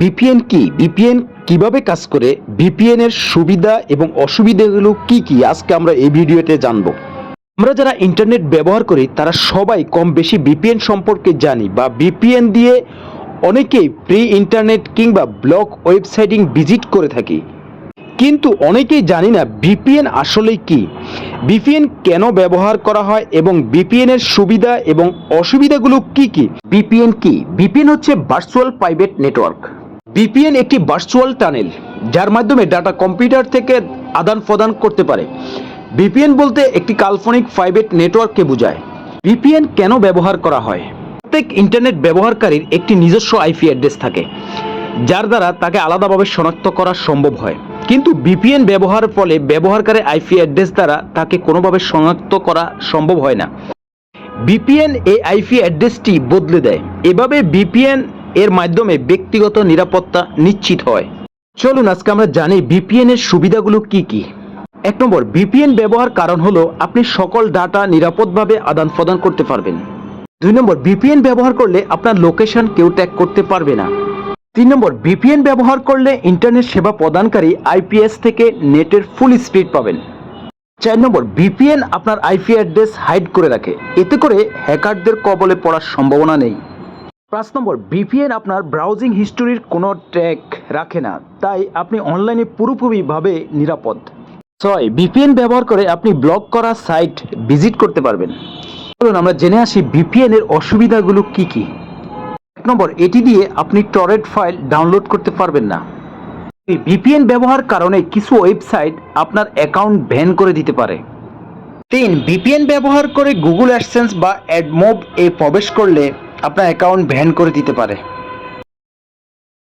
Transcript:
VPN কি? VPN কীভাবে কাজ করে? ভিপিএন এর সুবিধা এবং অসুবিধাগুলো কি কি? আজকে আমরা এই ভিডিওতে জানব। আমরা যারা ইন্টারনেট ব্যবহার করি, তারা সবাই কম বেশি ভিপিএন সম্পর্কে জানি বা ভিপিএন দিয়ে অনেকেই প্রি ইন্টারনেট কিংবা ব্লগ ওয়েবসাইটিং ভিজিট করে থাকি। কিন্তু অনেকেই জানি না ভিপিএন আসলে কি। ভিপিএন কেন ব্যবহার করা হয় এবং ভিপিএন এর সুবিধা এবং অসুবিধাগুলো কি কি? ভিপিএন কি? ভিপিএন হচ্ছে ভার্চুয়াল প্রাইভেট নেটওয়ার্ক ভিপিএন একটি ভার্চুয়াল টানেল যার মাধ্যমে ডাটা কম্পিউটার থেকে আদান প্রদান করতে পারে। বিপিএন বলতে একটি কাল্পনিক প্রাইভেট নেটওয়ার্ককে বোঝায়। বিপিএন কেন ব্যবহার করা হয়? প্রত্যেক ইন্টারনেট ব্যবহারকারীর একটি নিজস্ব আইপি অ্যাড্রেস থাকে, যার দ্বারা তাকে আলাদাভাবে শনাক্ত করা সম্ভব হয়। কিন্তু বিপিএন ব্যবহারের ফলে ব্যবহারকারী আইপি অ্যাড্রেস দ্বারা তাকে কোনোভাবে শনাক্ত করা সম্ভব হয় না। বিপিএন এই আইপি অ্যাড্রেসটি বদলে দেয়। এভাবে ভিপিএন এর মাধ্যমে ব্যক্তিগত নিরাপত্তা নিশ্চিত হয়। চলুন আজকে আমরা জানি ভিপিএন এর সুবিধাগুলো কি কি। এক নম্বর ভিপিএন ব্যবহার কারণ হলো আপনি সকল ডাটা নিরাপদভাবে আদান প্রদান করতে পারবেন। দুই নম্বর ভিপিএন ব্যবহার করলে আপনার লোকেশন কেউ ট্যাগ করতে পারবে না। তিন নম্বর ভিপিএন ব্যবহার করলে ইন্টারনেট সেবা প্রদানকারী আইপিএস থেকে নেটের ফুল স্পিড পাবেন। চার নম্বর ভিপিএন আপনার আইপি অ্যাড্রেস হাইড করে রাখে। এতে করে হ্যাকারদের কবলে পড়ার সম্ভাবনা নেই। পাঁচ নম্বর ভিপিএন আপনার ব্রাউজিং হিস্টোরির কোনো ট্র্যাক রাখে না, তাই আপনি অনলাইনে পুরোপুরিভাবে নিরাপদ। ছয় ভিপিএন ব্যবহার করে আপনি ব্লক করা সাইট ভিজিট করতে পারবেন। চলুন আমরা জেনে আসি ভিপিএন এর অসুবিধাগুলো কি কি। এক নম্বর, এটি দিয়ে আপনি টরেট ফাইল ডাউনলোড করতে পারবেন না। ভিপিএন ব্যবহার কারণে কিছু ওয়েবসাইট আপনার অ্যাকাউন্ট ব্যান করে দিতে পারে। তিন ভিপিএন ব্যবহার করে গুগল অ্যাডসেন্স বা অ্যাডমোব এ প্রবেশ করলে আপনার অ্যাকাউন্ট ব্যান করে দিতে পারে।